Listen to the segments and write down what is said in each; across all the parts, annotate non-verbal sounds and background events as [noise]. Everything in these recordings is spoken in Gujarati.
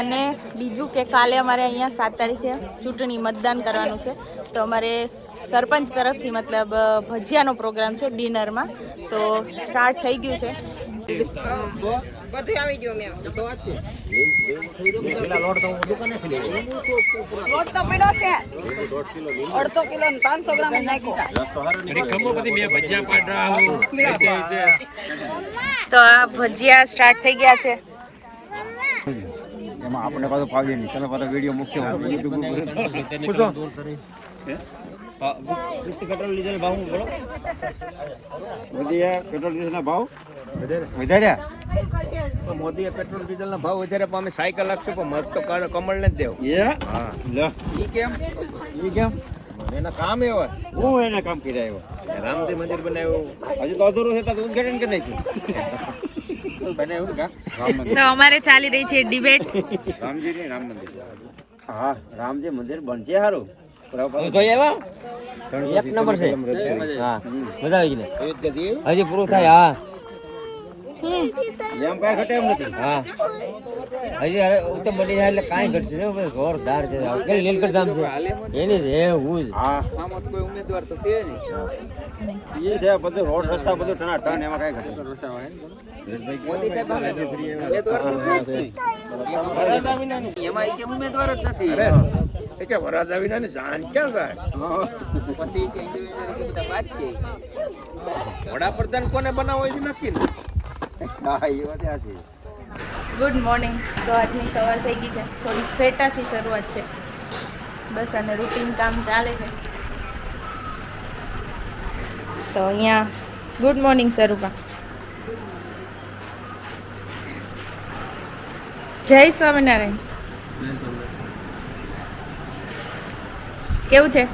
અને બીજું કે કાલે અમારે અહીંયા સાત તારીખે ચૂંટણી મતદાન કરવાનું છે. તો અમારે સરપંચ તરફથી મતલબ ભજીયાનો પ્રોગ્રામ છે ડિનરમાં. તો સ્ટાર્ટ થઈ ગયું છે. અડધો કિલો પાંચસો ગ્રામ નાખ્યો. તો આ ભજીયા સ્ટાર્ટ થઈ ગયા છે. એમાં આપણે પાછું ફાવીએ નહીં. તમે પાછા વીડિયો મુખ્ય પેટ્રોલ ડીઝલ ભાવ બોલો? મોદીએ પેટ્રોલ ડીઝલના ભાવ? વધાર્યા મોદીએ પેટ્રોલ ડીઝલના ભાવ વધારે પણ અમે સાયકલ આપશું પણ મત તો કમળ ને જ દેવું. એ? હા. લે. ઈ કેમ? ઈ કેમ? એના કામ એવા. હું એને કામ કર્યા એવા? રામજી મંદિર બનાવ્યું. હજુ તો અધૂરું છે તો ઉદઘાટન કરી નાખ્યું. [laughs] તો અમારે ચાલી રહી છે ડિબેટ. રામજી રામ મંદિર. હા રામજી મંદિર બનશે સારું એક નંબર છે. હા હજી પૂરું થાય હા. એમ કાંઈ ઘટે એમ નથી. હા. હજી અરે ઉત્તમ બની જાય એટલે કાંઈ ઘટશે ને ભાઈ જોરદાર છે. કેટલી લીલકંઠ ધામ છે? એની જ હું જ. હા. આમાં કોઈ ઉમેદવાર તો છે નહીં. એ છે બધું રોડ રસ્તા બધું ટના ટન એમાં કાંઈ ઘટે મોદી સાહેબ ઉમેદવાર તો છે જ નહીં. વરરાજા વિનાની. એમાં ઈ ઉમેદવાર જ નથી. એ કે વરરાજા વિનાની જાન ક્યાં થાય પછી વડાપ્રધાન કોને બનાવો એ નક્કી ને ગુડ મોર્નિંગ તો આજની સવાર થઈ ગઈ છે. થોડી ફેટાથી શરૂઆત છે. બસ અને રૂટીન કામ ચાલે છે. તો અહીંયા ગુડ મોર્નિંગ સ્વરૂપા જય સ્વામિનારાયણ. કેવું છે?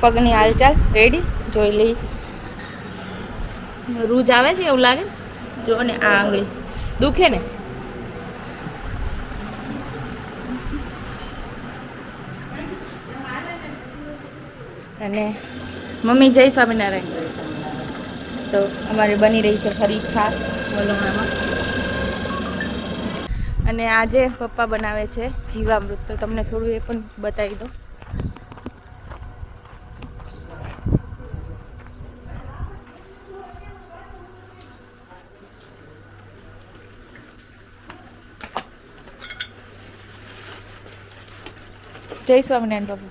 પગની હાલચાલ? રેડી જોઈ લઈ રૂજ આવે છે એવું લાગે? જો ને આ આંગળી. દુખે ને? અને મમ્મી જય સ્વામિનારાયણ. તો અમારે બની રહી છે ફરી છાસ વલોણામાં અને આજે પપ્પા બનાવે છે જીવામૃત. તો તમને થોડું એ પણ બતાવી દો જય સ્વામિનારાયણ બાબુ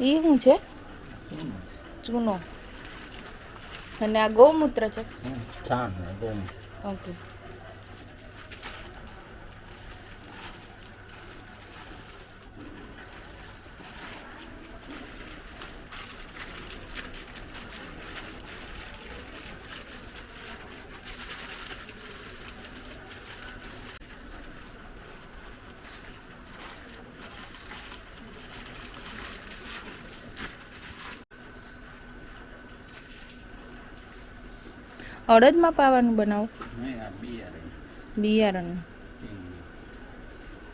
એ શું છે? ચૂનો. અને આ ગૌમૂત્ર છે? ઓકે. અડદમાં પાવાનું બનાવો? બિયારણ.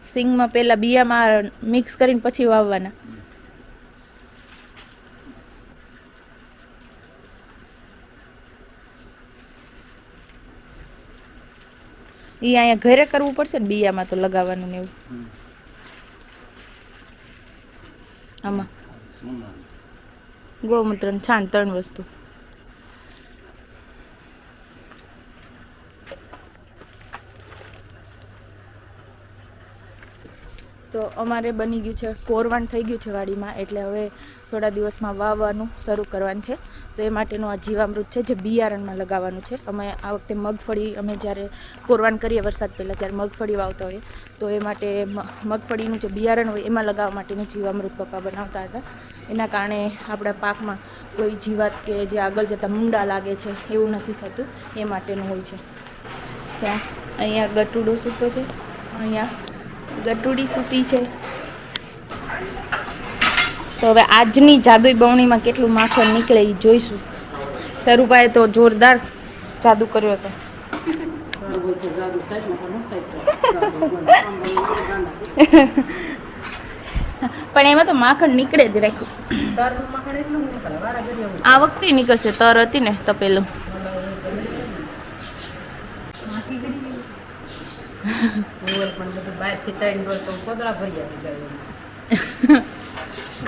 સિંગમાં પહેલાં બિયામાં મિક્સ કરીને પછી વાવવાના. એ અહીંયા ઘરે કરવું પડશે ને બિયામાં તો લગાવવાનું ને એવું? આમાં. ગૌમૂત્ર છાણ ત્રણ વસ્તુ તો અમારે બની ગયું છે કોરવાન થઈ ગયું છે વાડીમાં, એટલે હવે થોડા દિવસમાં વાવવાનું શરૂ કરવાનું છે. તો એ માટેનું આ જીવામૃત છે જે બિયારણમાં લગાવવાનું છે. અમે આ વખતે મગફળી, અમે જ્યારે કોરવાન કરીએ વરસાદ પહેલાં, ત્યારે મગફળી વાવતા હોઈએ. તો એ માટે મગફળીનું જે બિયારણ હોય એમાં લગાવવા માટેનું જીવામૃત પપ્પા બનાવતા હતા. એના કારણે આપણા પાકમાં કોઈ જીવાત કે જે આગળ જતાં મુંડા લાગે છે, એવું નથી થતું. એ માટેનું હોય છે. ત્યાં અહીંયા ગટુડો સૂતો છે. અહીંયા ગટુડી સૂતી છે. તો હવે આજની જાદુઈ બવણીમાં કેટલું માખણ નીકળે એ જોઈશું. સરુભાઈએ તો જોરદાર જાદુ કર્યો હતો. પણ એમાં તો માખણ નીકળે જ રાખ્યું. આ વખતે નીકળશે તર હતી ને તપેલું. ડોલ પણ બધું બહારથી ત્રણ ડોલ તો કોદળા ભરી આવી જાય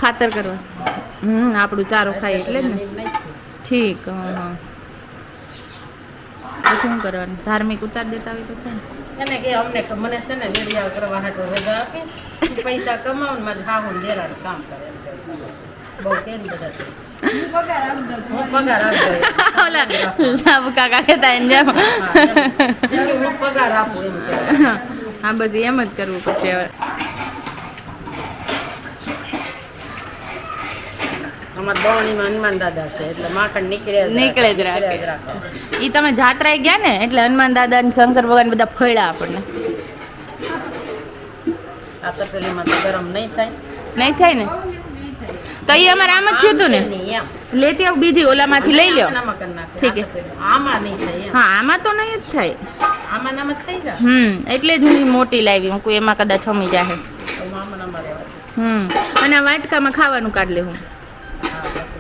ખાતર કરવા. હમ આપણું ચારો ખાય એટલે ને. ઠીક હા શું કરવાનું? ધાર્મિક ઉતાર દેતા હોય તો થાય ને. એને કે અમને મને છે ને વિડિયા કરવા હાટો રજા આપી. પૈસા કમાવું ને મારે હાહુ ને કામ કરે બહુ કેમ બધા પગાર આપજો ઓલા લાભ કાકા કહેતા એને જેમ. પગાર આપો એમ [laughs] હા બધી એમ જ કરવું પડશે હવે. અમારા દોણીમાં હનુમાન દાદા છે એટલે માખણ નીકળે નીકળે જ રાખે. એ તમે જાત્રાએ ગયા ને એટલે હનુમાન દાદા ને શંકર ભગવાન બધા ફળ્યા આપણને. આ તપેલીમાં તો ગરમ નહીં થાય. નહીં થાય ને? તો એ અમારે આમ જ થયું હતું ને? લેતી આવ બીજી ઓલામાંથી લઈ લ્યો. ઠીક છે. આમાં નહીં થાય હા આમાં તો નહીં જ થાય. આમાં નામ જ થઈ જાય? હમ એટલે જ હું મોટી લાવી હું કોઈ એમાં કદાચ છમી જાહે. હમ અને આ વાટકામાં ખાવાનું કાઢ લેવું હા. બસ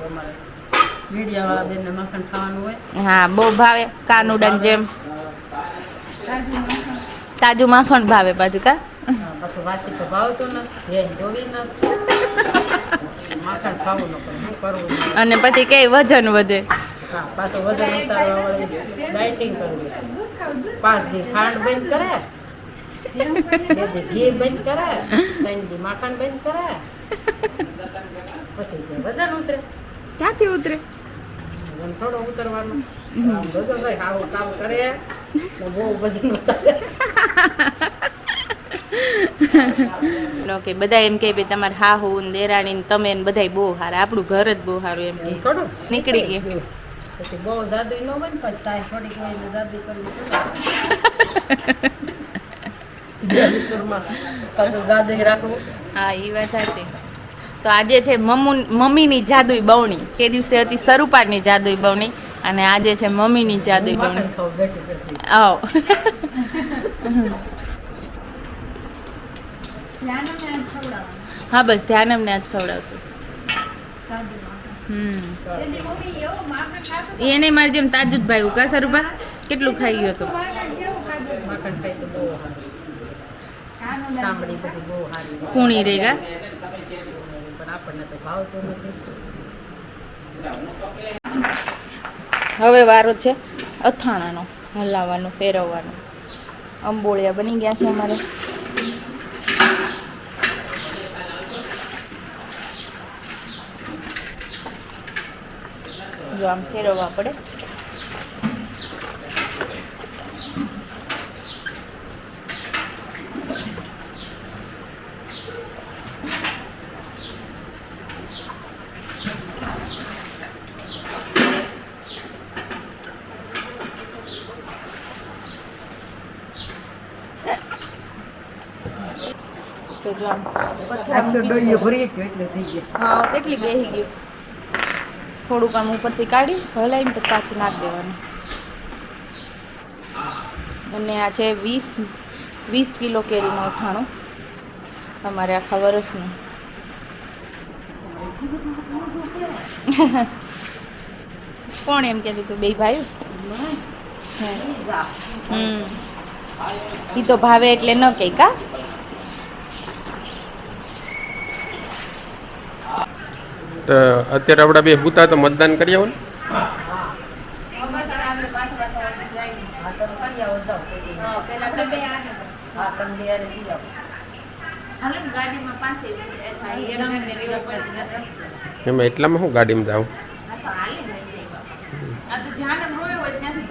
બહુ ભાવે કાનુડન જેમ. તાજું માખણ ભાવે પાછું કા? હા, વાસી તો ભાવતું નથી. [laughs] અને પછી કે વજન વધે. હા પાછું વજન ઉતારવા વાળી ડાયટિંગ કરવી પાંચ દી ખાંડ બંધ કરે બે દી ઘી બંધ કરે ત્રણ દી માખણ બંધ કરે પછી વજન ઉતરે. ક્યાંથી ઉતરે? વજન થોડો ઉતરવાનું. વજન કામ કરે બહુ વજન ઉતારે. ઓકે બધા એમ કે ભાઈ તમારે હાહુ ને દેરાણી ને તમે ને બધાય બહુ સારા આપણું ઘર જ બહુ સારું એમ કે થોડું? નીકળી ગયું. પછી બહુ જાદુ ન હોય ને પછી સાહેબ થોડીક હોય જાદુ કરવી પડે. [laughs] જાદુ રાખવું. હા એ વાત સાચી. તો આજે છે મમ્મુ મમ્મીની જાદુઈ બવણી. તે દિવસે હતી સરુપાની જાદુઈ બવણી અને આજે છે મમ્મીની જાદુઈ બવણી. આવ. [laughs] હા બસ ધ્યાન અમને આજ ખવડાવશું. હમ. એને મારી જેમ તાજુદ ભાઈ ઉકા સરુપા કેટલું ખાઈ ગયો તો? માખણ ખાય તો બહુ સારું સાંભળી બધી બહુ સારી કુણી રેગા હવે વારો છે અથાણાનો હલાવવાનો ફેરવવાનો. અંબોળિયા બની ગયા છે અમારે. જો આમ ફેરવવા પડે. આમ ભરી એટલે થઈ ગયા. હા કેટલી બેસી ગયું. થોડુંક આમ ઉપરથી કાઢી, હલાવીને પછી પાછું નાખી દેવાનું. અને આ છે વીસ વીસ કિલો કેરીનું અથાણું, અમારે આખા વરસનું. કોણ એમ કહેતું હતું? બે ભાઈ હમ. એ તો ભાવે એટલે ન કહે, કા? તો અત્યારે આપણા બે ભૂતા તો મતદાન કરી આવો ને. હા તમે કરી આવો જાઓ પછી હા તમે બે હારે જઈ આવો ગાડીમાં પાસે એમાં એટલામાં શું ગાડીમાં જાવ ત્યાંથી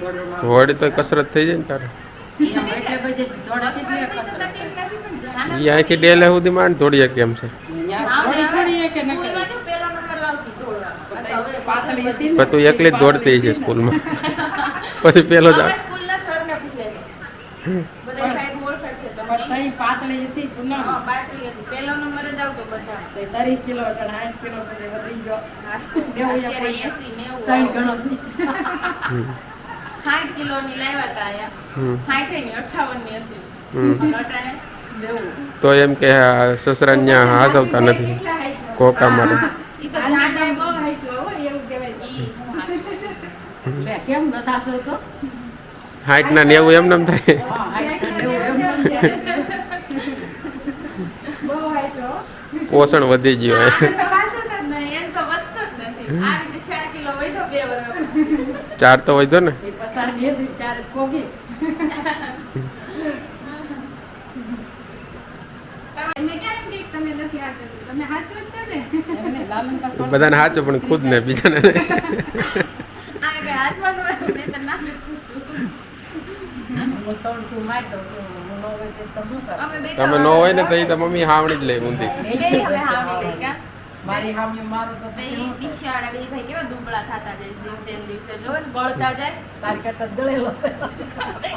દોડવાનું થોડી તો કસરત થઈ જાય ને તારે. એમ એટલે બધી દોડાથી જ લે કસરત એ આખી ડેલે સુધી માંડ થોડી કેમ છે? પણ તું એકલી જ દોડતી છે સ્કૂલમાં. [laughs] પછી પેલો જ સાઠ કિલો કિલોની લાવ્યા હતા. ની અઠાવનની હતી. તો એમ કે સસરા ત્યાં હાસવતા નથી? કોકા મારે. હાઈટ ના નેવું એમ નામ થાય. પોષણ વધી ગયું ચાર તો વધ્યો ને એ પસારની હતી, ચારે પોગી. એમને લાલન પાસે બધાને હાચો પણ ખુદ ને બીજાને કરું? તમે ન હોય ને તો તો મમ્મી હાવણી જ લે ઊંધી. મારી હામ્યું મારું તો પછી ભાઈ કેવે દુબળા થતા જાય દિવસે ને દિવસે જો ને ગળતા જાય તારી કરતા ગળેલો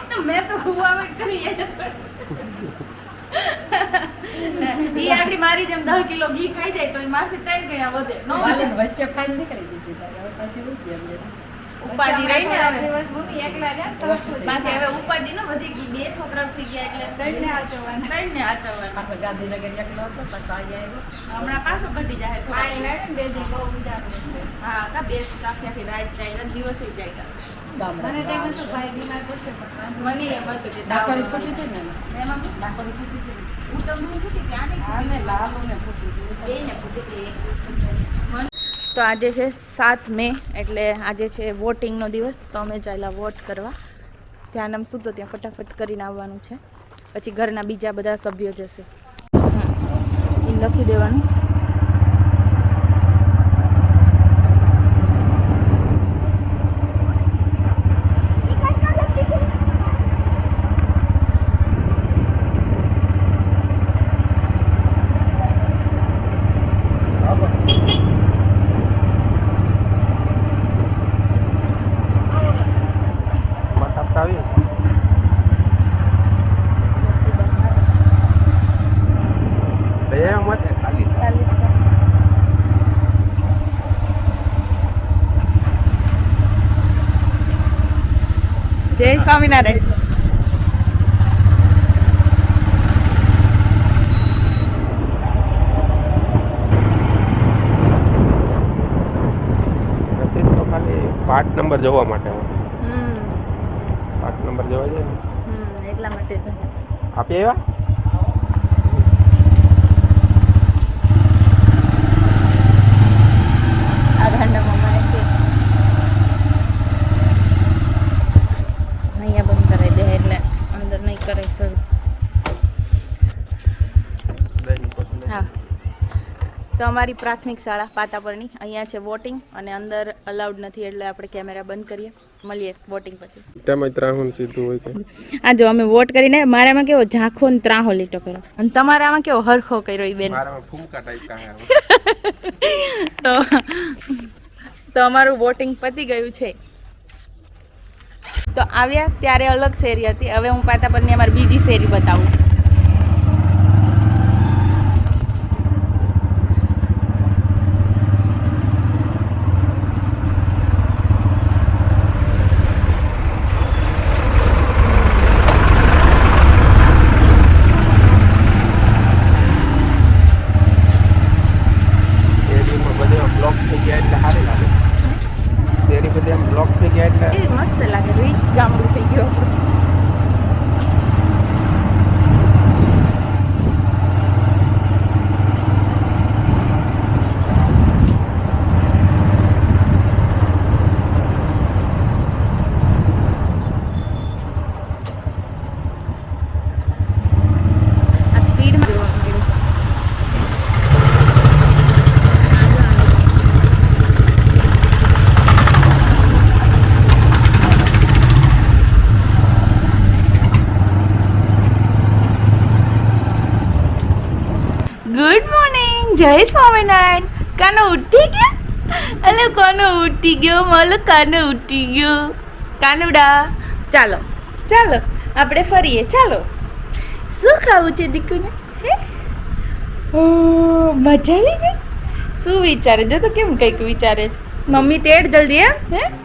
છે મેં તો હુવા કરીએ ઈ આખી મારી જેમ દસ કિલો ઘી ખાઈ જાય તો ઈ મારથી ત્રણ ગણા વધે. નો વધે. વાલીને વચ્ચે નીકળી દીધી તારે. હવે ઉઠી એમ ઉપાધિ રહી ને હવે વસ્તુ પાછી હવે ઉપાધિ ને વધી બે છોકરા થઈ ગયા એટલે ત્રણ ને હાચવવાના. ત્રણ ને હાચવવાના. પાછો ગાંધીનગર એકલો હતો પાછો અહીંયા આવ્યો. હમણાં પાછું ઘટી જાય થોડા. હા કા બે કાફી આખી રાત જાય દિવસે જાય મને એમ હતું કે ડાકોરી ફૂટી હતી ને? એમાં ડાકોરી ફૂટી હતી. ને. હું ત્યાં નહીં ફૂટી ફૂટી તો આજે છે સાત મે એટલે આજે છે વોટિંગનો દિવસ તો અમે ચાલ્યા વોટ કરવા. ત્યાં નામ શું તો ત્યાં ફટાફટ કરીને આવવાનું છે. પછી ઘરના બીજા બધા સભ્યો જશે. એ લખી દેવાનું આવી બે મત ખાલી જય સ્વામિનારાયણ. તો ખાલી પાર્ટ નંબર જોવા માટે. પાર્ટ નંબર જોવા જાય એટલા માટે આપી આવ્યા આ ગાંડામાં મને કે અહીંયા બંધ કરાવી દે એટલે અંદર નહીં કરાવી શરૂ હા તો અમારી પ્રાથમિક શાળા પાતાપરની અહીંયા છે વોટિંગ અને અંદર અલાઉડ નથી એટલે આપણે કેમેરા બંધ કરીએ. મળીએ વોટિંગ પછી. તેમાં ત્રાહુન સીધું હોય કે? આ જો અમે વોટ કરીને મારામાં કેવો ઝાંખો ને ત્રાહો લીટો કર્યો. અને તમારામાં કેવો હરખો કર્યો એ બેન? મારામાં ફૂંકા ટાઈપ [laughs] તો તો અમારું વોટિંગ પતી ગયું છે. તો આવ્યા ત્યારે અલગ શેરી હતી. હવે હું પાતાપરની અમારી બીજી શેરી બતાવું શેરીમાં બધે બ્લોક થઈ ગયા એટલે સારી લાગે શેરી બધી આમ બ્લોક થઈ ગયા એટલે એ મસ્ત લાગે રીચ ગામડું થઈ ગયું આપણું. આ સ્પીડમાં જોવા મળ્યું ગુડ મોર્નિંગ જય સ્વામિનારાયણ. કાનો ઉઠી ગયા? અલે, કાનો ઉઠી ગયો? મલ, કાનો ઉઠી ગયો? કાનુડા, ચાલો ચાલો, આપણે ફરીએ, ચાલો. શું ખાવું છે દીકુને? હે? ઓ, મજા આવી ગઈ. શું વિચારે? જો તો કેમ કંઈક વિચારે છે. મમ્મી તેડ જલ્દી, એમ, હે?